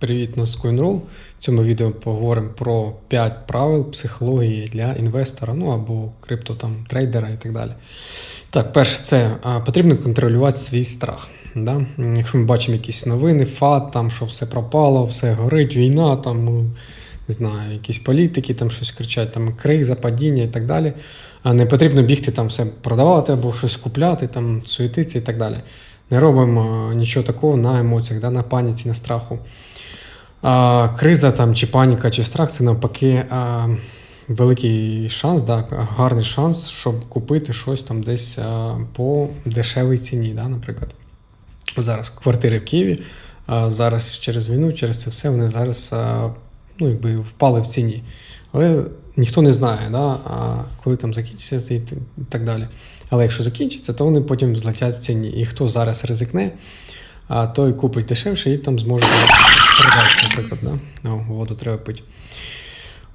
Привіт на Coinroll. В цьому відео поговоримо про 5 правил психології для інвестора, ну або крипто там трейдера і так далі. Так, перше, це а, потрібно контролювати свій страх. Да? Якщо ми бачимо якісь новини, фат, там, що все пропало, все горить, війна, там, ну, не знаю, якісь політики там щось кричать, там криза, падіння і так далі. А не потрібно бігти там все продавати або щось купляти, там, суетитися і так далі. Не робимо нічого такого на емоціях, да, на паніці, на страху. А, криза там, чи паніка, чи страх це навпаки а, великий шанс, да, гарний шанс, щоб купити щось там десь а, по дешевій ціні, да, наприклад. Зараз квартири в Києві, а, зараз через війну, через це все вони зараз а, ну, якби впали в ціні. Але ніхто не знає, да, а коли там закінчиться і так далі. Але якщо закінчиться, то вони потім злетять в ціні. І хто зараз ризикне, а той купить дешевше і там зможе продати, наприклад, да? О, воду треба пити.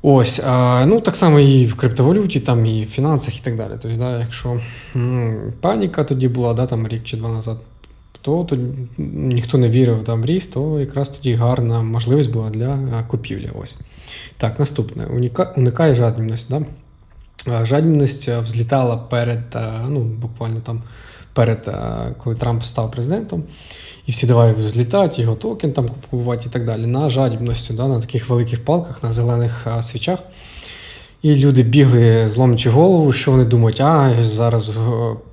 Ось, а, ну так само і в криптовалюті, там і в фінансах, і так далі. Тобто, да, якщо м, паніка тоді була, да, там рік чи два назад, то, то ніхто не вірив там, в ріст, то якраз тоді гарна можливість була для купівлі. Ось. Так, наступне. Уніка, уникає жадібність. Да? А, Жадібність взлітала перед, ну, буквально там перед, коли Трамп став президентом, і всі давай злітати, його токен там купувати і так далі. На жадібності, да, на таких великих палках, на зелених свічах. І люди бігли, зломлячи голову, що вони думають, а я зараз е,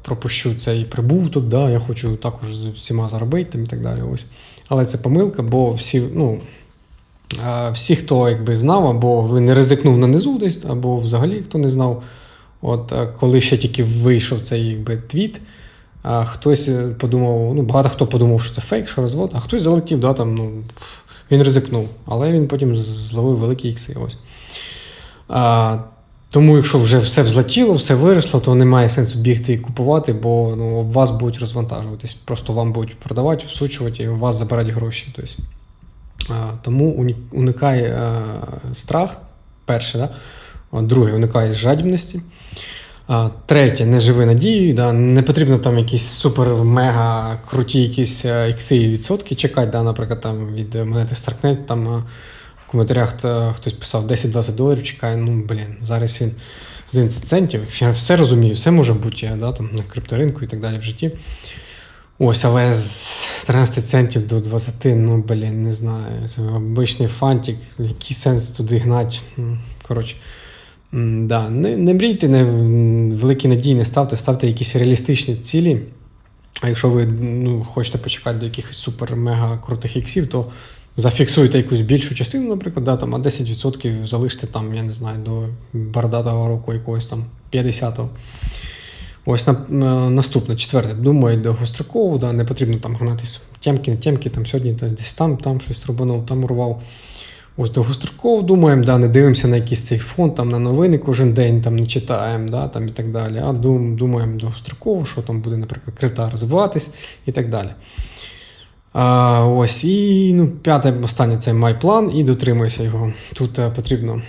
пропущу цей прибуток, да, я хочу також з всіма заробити і так далі. Ось. Але це помилка, бо всі, ну, всі, хто якби знав, або не ризикнув на низу десь, або взагалі хто не знав, от коли ще тільки вийшов цей якби, твіт, хтось е, подумав, ну багато хто подумав, що це фейк, що розвод, а хтось залетів, да, там, ну, він ризикнув, але він потім зловив великі ікси. Ось. А, тому, якщо вже все взлетіло, все виросло, то немає сенсу бігти і купувати, бо ну, вас будуть розвантажуватись. Просто вам будуть продавати, всучувати і у вас забирать гроші. Тобто, тому уникай страх, перше, да? Друге, уникай жадібності. Третє, не живи надією, да? не потрібно там якісь супер-мега круті якісь ікси і відсотки чекати, да? наприклад, там від монети Starknet, там в коментарях хтось писав 10-20 доларів чекає, ну блін, зараз він 11 центів. Я все розумію, все може бути да? там, на крипторинку і так далі в житті. Ось, але з 13 центів до 20, ну блін, не знаю. Це обичний фантик, який сенс туди гнати. Коротше. Да, не, не мрійте, не, великі надії не ставте, ставте якісь реалістичні цілі. А якщо ви ну, хочете почекати до якихось супер-мега крутих іксів, то зафіксуйте якусь більшу частину, наприклад, да, там, а 10% залиште там, я не знаю, до бородатого року якогось там 50-го. Ось на, на- наступне, четверте, думаю, довгостроково, да, не потрібно там гнатись тємки на тємки, там сьогодні то десь там, там щось рубанув, там урвав. Ось довгостроково думаємо, да, не дивимося на якийсь цей фонд, там на новини кожен день там не читаємо, да, там і так далі. А дум, думаємо довгостроково, що там буде, наприклад, крипта розвиватись і так далі. А, ось, і ну, п'яте, останнє це майплан, і дотримуйся його. Тут е, потрібно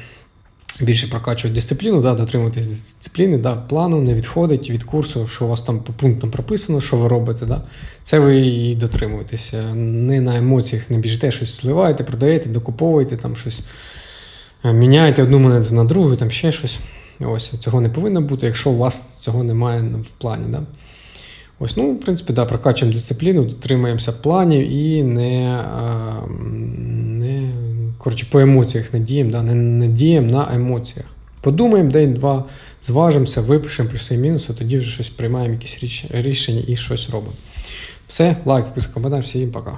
більше прокачувати дисципліну, да, дотримуватись дисципліни, да, плану, не відходить від курсу, що у вас там по пунктам прописано, що ви робите. Да. Це ви і дотримуєтеся. Не на емоціях не біжите, щось зливаєте, продаєте, докуповуєте там щось, е, міняєте одну монету на другу, там ще щось. Ось цього не повинно бути, якщо у вас цього немає в плані. Да. Ось, ну, в принципі, да, прокачуємо дисципліну, дотримуємося планів і не, а, не коротше, по емоціях не діємо, да, не, не діємо на емоціях. Подумаємо день-два, зважимося, випишемо плюси і мінуси, тоді вже щось приймаємо, якісь рішення і щось робимо. Все, лайк, підписка, коментар, всім пока.